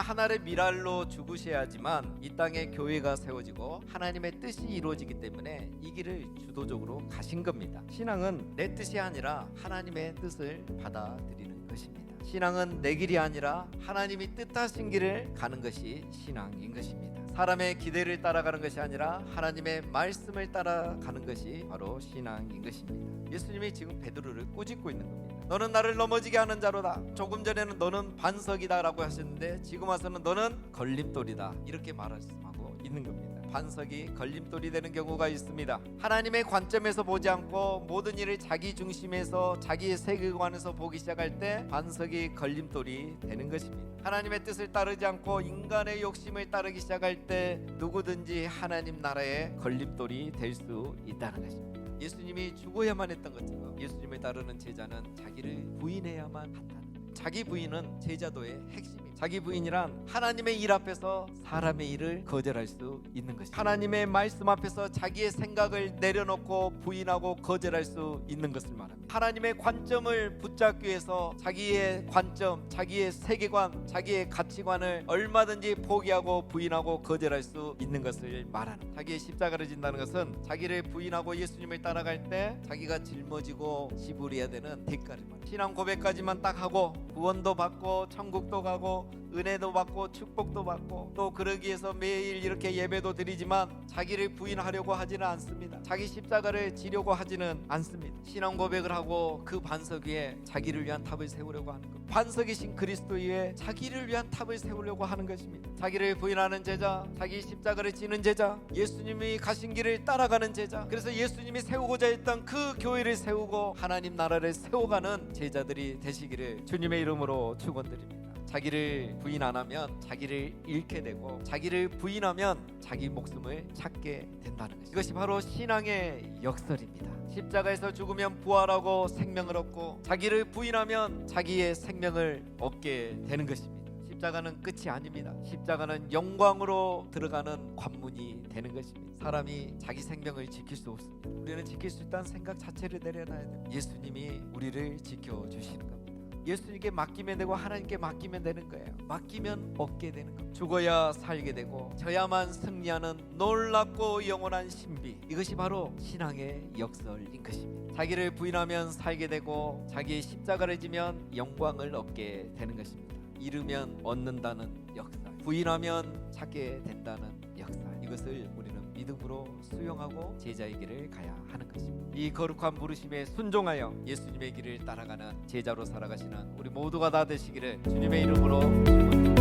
하늘의 미랄로 죽으셔야지만 이 땅에 교회가 세워지고 하나님의 뜻이 이루어지기 때문에 이 길을 주도적으로 가신 겁니다. 신앙은 내 뜻이 아니라 하나님의 뜻을 받아들이는 것입니다. 신앙은 내 길이 아니라 하나님이 뜻하신 길을 가는 것이 신앙인 것입니다. 사람의 기대를 따라가는 것이 아니라 하나님의 말씀을 따라가는 것이 바로 신앙인 것입니다. 예수님이 지금 베드로를 꾸짖고 있는 겁니다. 너는 나를 넘어지게 하는 자로다. 조금 전에는 너는 반석이다라고 하셨는데 지금 와서는 너는 걸림돌이다. 이렇게 말씀하고 있는 겁니다. 반석이 걸림돌이 되는 경우가 있습니다. 하나님의 관점에서 보지 않고 모든 일을 자기 중심에서 자기의 세계관에서 보기 시작할 때 반석이 걸림돌이 되는 것입니다. 하나님의 뜻을 따르지 않고 인간의 욕심을 따르기 시작할 때 누구든지 하나님 나라의 걸림돌이 될 수 있다는 것입니다. 예수님이 죽어야만 했던 것처럼 예수님을 따르는 제자는 자기를 부인해야만 거예요. 자기 부인은 제자도의 핵심입니다. 자기 부인이란 하나님의 일 앞에서 사람의 일을 거절할 수 있는 것입니다. 하나님의 말씀 앞에서 자기의 생각을 내려놓고 부인하고 거절할 수 있는 것을 말합니다. 하나님의 관점을 붙잡기 위해서 자기의 관점, 자기의 세계관, 자기의 가치관을 얼마든지 포기하고 부인하고 거절할 수 있는 것을 말하는. 자기의 십자가를 진다는 것은 자기를 부인하고 예수님을 따라갈 때 자기가 짊어지고 지불해야 되는 대가를 말합니다. 신앙 고백까지만 딱 하고 구원도 받고 천국도 가고 은혜도 받고 축복도 받고 또 그러기 위해서 매일 이렇게 예배도 드리지만 자기를 부인하려고 하지는 않습니다. 자기 십자가를 지려고 하지는 않습니다. 신앙 고백을 하고 그 반석 위에 자기를 위한 탑을 세우려고 하는 것. 반석이신 그리스도 위에 자기를 위한 탑을 세우려고 하는 것입니다. 자기를 부인하는 제자, 자기 십자가를 지는 제자, 예수님이 가신 길을 따라가는 제자. 그래서 예수님이 세우고자 했던 그 교회를 세우고 하나님 나라를 세워가는 제자들이 되시기를 주님의 이름으로 축원드립니다. 자기를 부인 안 하면 자기를 잃게 되고 자기를 부인하면 자기 목숨을 찾게 된다는 것. 이것이 바로 신앙의 역설입니다. 십자가에서 죽으면 부활하고 생명을 얻고 자기를 부인하면 자기의 생명을 얻게 되는 것입니다. 십자가는 끝이 아닙니다. 십자가는 영광으로 들어가는 관문이 되는 것입니다. 사람이 자기 생명을 지킬 수 없습니다. 우리는 지킬 수 있다는 생각 자체를 내려놔야 됩니다. 예수님이 우리를 지켜 주시는 겁니다. 예수님께 맡기면 되고 하나님께 맡기면 되는 거예요. 맡기면 얻게 되는 겁니다. 죽어야 살게 되고 저야만 승리하는 놀랍고 영원한 신비. 이것이 바로 신앙의 역설인 것입니다. 자기를 부인하면 살게 되고 자기의 십자가를 지면 영광을 얻게 되는 것입니다. 잃으면 얻는다는 역설. 부인하면 찾게 된다는 역설. 이것을 우리는 믿음으로 수용하고 제자의 길을 가야 하는 것입니다. 이 거룩한 부르심에 순종하여 예수님의 길을 따라가는 제자로 살아가시는 우리 모두가 다 되시기를 주님의 이름으로